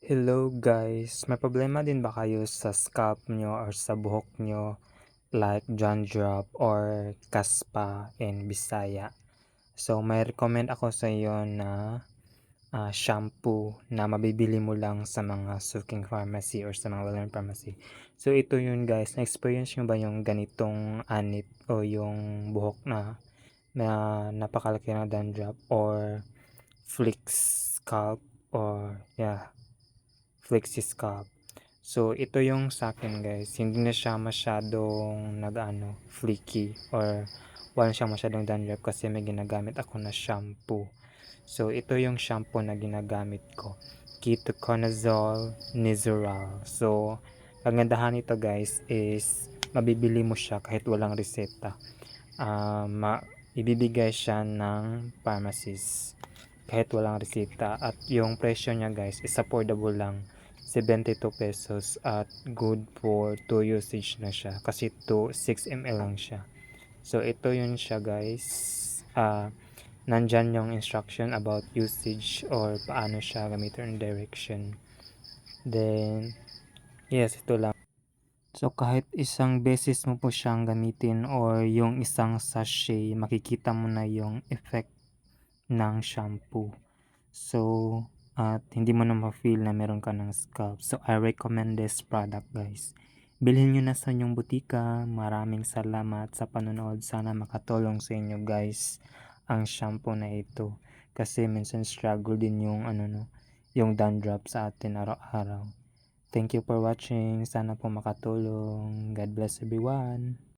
Hello guys, may problema din ba kayo sa scalp nyo or sa buhok nyo like dandruff or caspa in Bisaya? So may recommend ako sa iyo na uh, shampoo na mabibili mo lang sa mga suking pharmacy or sa mga well-known pharmacy. So ito yun guys, na-experience nyo ba yung ganitong anit o yung buhok na na napakalaki ng dandruff or flicks scalp or yeah flexi scalp. So, ito yung sa akin guys. Hindi na siya masyadong nag-ano, flicky or wala siya masyadong dandruff kasi may ginagamit ako na shampoo. So, ito yung shampoo na ginagamit ko. Ketoconazole Nizoral. So, kagandahan nito guys is mabibili mo siya kahit walang reseta. Uh, ma ibibigay siya ng pharmacist kahit walang reseta at yung presyo niya guys is affordable lang 72 pesos at good for 2 usage na siya. Kasi 2 6 ml lang siya. So ito yun siya guys. Uh, nandyan yung instruction about usage or paano siya gamitin direction. Then yes ito lang. So kahit isang beses mo po siyang gamitin or yung isang sachet makikita mo na yung effect ng shampoo. So at hindi mo na ma-feel na meron ka ng scalp. So, I recommend this product guys. Bilhin nyo na sa inyong butika. Maraming salamat sa panonood. Sana makatulong sa inyo guys ang shampoo na ito. Kasi minsan struggle din yung ano no, yung dandruff sa atin araw-araw. Thank you for watching. Sana po makatulong. God bless everyone.